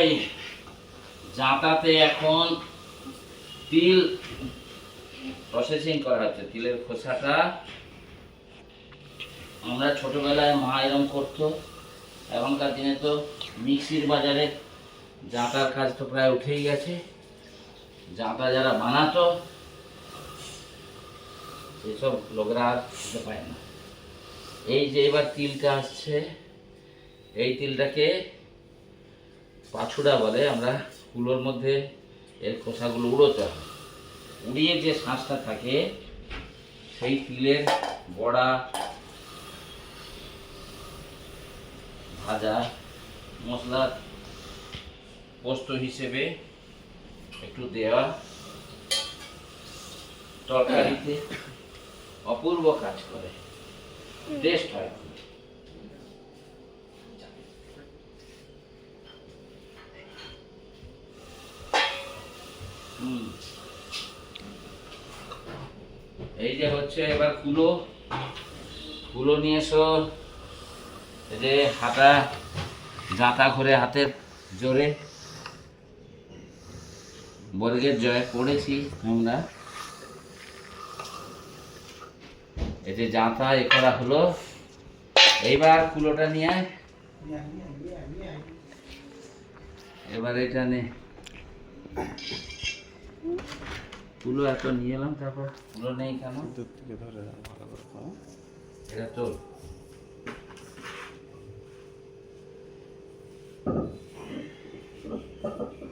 এই এখন তিল প্রসেসিং করা হচ্ছে। তিলের খোসাটা আমরা ছোটবেলায় করতো। এখনকার দিনে তো মিক্সির বাজারে জাঁতার কাজ তো প্রায় উঠেই গেছে। জাঁতা যারা বানাতো, সেসব লোকরা পায় না। এই যে এবার তিলটা আসছে, এই তিলটাকে পাছুড়া বলে, আমরা কুলোর মধ্যে এর খোসাগুলো উড়োতে হয়। উড়িয়ে যে শাঁসটা থাকে, সেই তিলের বড়া, ভাজা, মশলা, পোস্ত হিসেবে একটু দেওয়া তরকারিতে অপূর্ব কাজ করে। টেস্ট হয়। এই যে হচ্ছে এবার কুলো। কুলো নিয়ে এসো। এই যে হাতা জাঁতা করে হাতের জোরে। বর্গের জয় পড়েছি আমরা। এই যে জাঁতা এ করা হলো। এইবার কুলোটা নিয়ে আয়। এবার এটা নে। কুলো এত নিয়ে এলাম, তারপর কুলো নেই কেন? থেকে ধরে এটা তোর ওইটুকু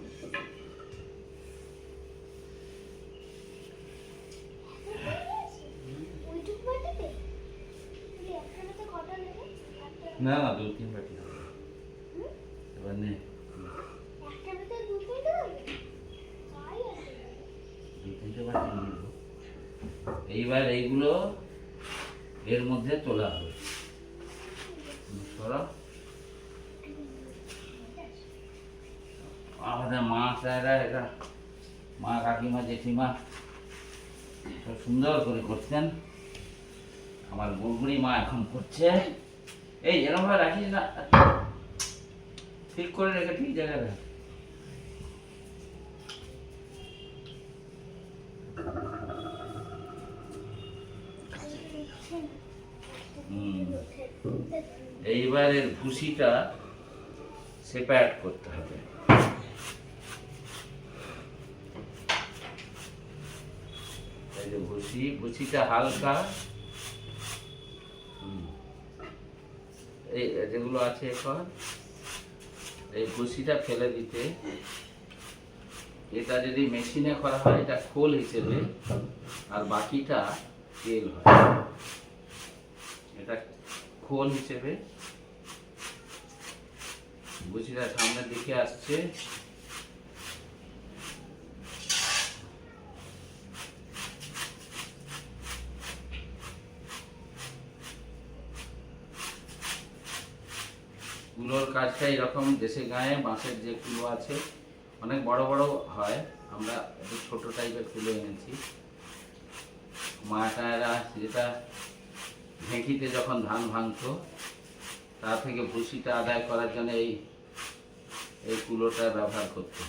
না না দু তিন বাটি হবে। এবার নে। দু তিনটে বাটি। এইবার এইগুলো এর মধ্যে তোলা হবে। সরো আমাদের মা স্যারা এটা মা কাকিমা জেঠিমা সব সুন্দর করে করতেন আমার বুড়বুড়ি মা এখন করছে। এই এরকম ভাবে রাখিস না। ঠিক করে রেখে ঠিক জায়গায় এইবারের ভুসিটা সেপারেট করতে হবে। ভুসি, ভুসিটা হালকা এই যেগুলো আছে এখন, এই ভুসিটা ফেলে দিতে, এটা যদি মেশিনে করা হয়, এটা খোল হিসেবে, আর বাকিটা তেল হয়। এটা খোল হিসেবে, ভুসিটা সামনের দিকে আসছে। কুলোর কাজটা এরকম, দেশে গায়ে বাঁশের যে কুলো আছে, অনেক বড় বড় হয়। আমরা একটু ছোট টাইপের কুলো এনেছি। মাটারা যেটা ঢেঁকিতে যখন ধান ভাঙতো, তা থেকে ভুসিটা আদায় করার জন্য এই এই কুলোটা ব্যবহার করতো।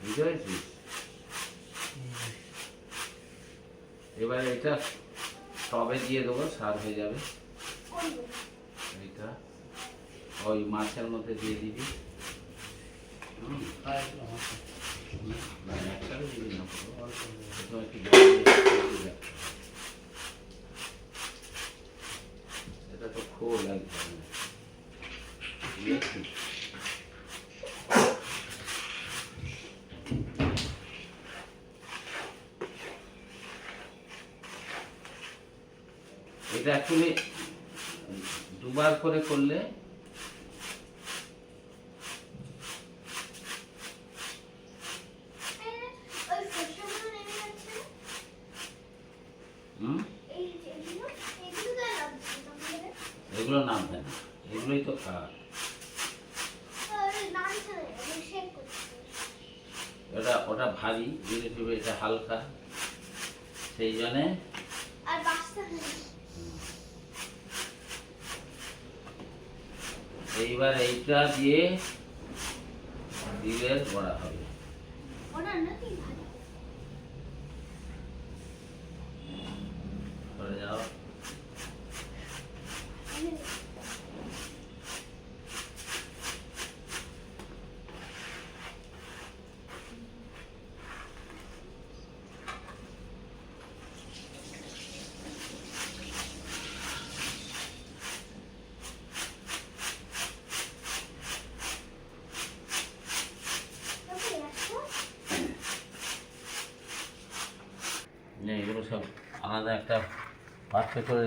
বুঝতে এবার এটা টবে দিয়ে দেবো, সার হয়ে যাবে। এইটা। ওই মাছের মধ্যে দিয়ে দিবি। এটা তো খোল একদম। এটা দুবার করে করলে এগুলো এগুলোই তো ওটা ওটা ভারী এটা হালকা। সেই জন্যে বাচ্চা নেই এইবার এইটা দিয়ে ডিমের বড়া হবে। ওটা নাকি ভালো? করে যাও আমি ওকে রাখো যে এগুলো সব আলাদা একটা করে